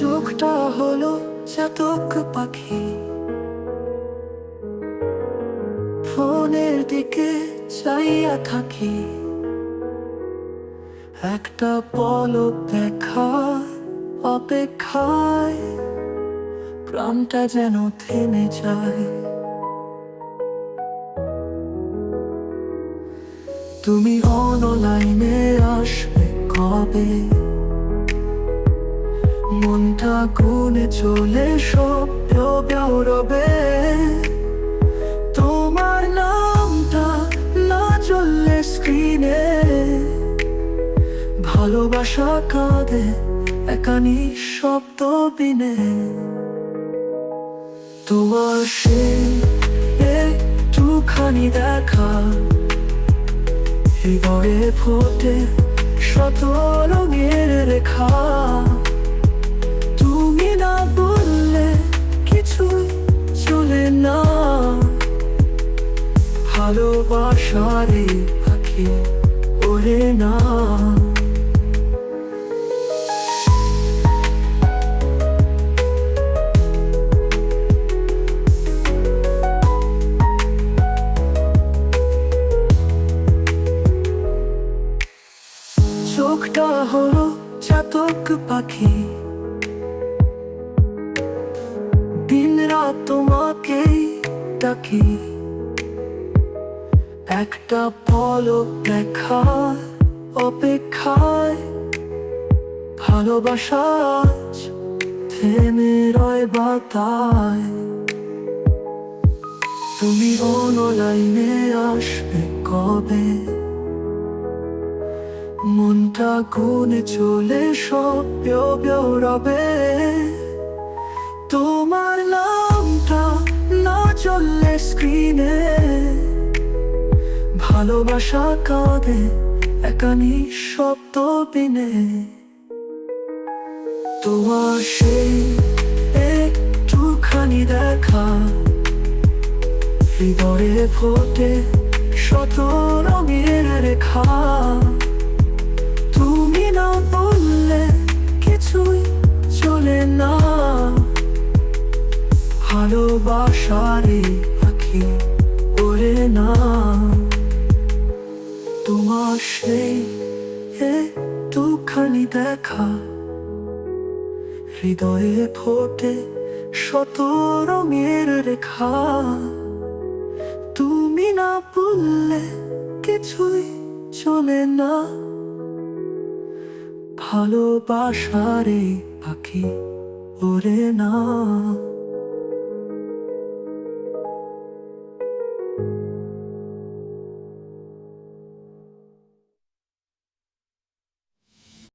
চোখটা হলো চাতক পাখি। ফোনের দিকে চাইয়া থাকি। একটা পলক দেখা অপেক্ষায়, প্রাণটা যেন থেমে যায়। তুমি অনলাইনে আসবে কবে? মনটা গুনে চলে শব্দ বেরোবে তোমার নামটা না চললে স্ক্রিনে। ভালোবাসা কাঁদে একানি শব্দ বিনে। তোমার সে একটুখানি দেখা। হৃদয়ে ফোটে শত রঙের রেখা। ভালোবাসারে পাখি ওরে না। চোখটা হলো চাতক পাখি। দিন রাত তোমাকেই ডাকি। একটা পলক দেখা অপেক্ষায়। ভালোবাসা থেমে রয় বাতায়। তুমি অনলাইনে আসবে কবে? মনটা গুনে চলে সব রবে তোমার নামটা না চললে স্ক্রিনে ভালোবাসা কাঁদে একানি শব্দ বিনে। তোমার সেই একটুখানি দেখা, হৃদয়ে ফোটে শত রঙের রেখা। তুমি না বললে কিছুই চলে না। ভালোবাসারে পাখি একটুখানি দেখা। হৃদয়ে ফোটে শত রঙের রেখা। তুমি না বললে কিছুই চলে না। ভালোবাসারে পাখি ওরে না।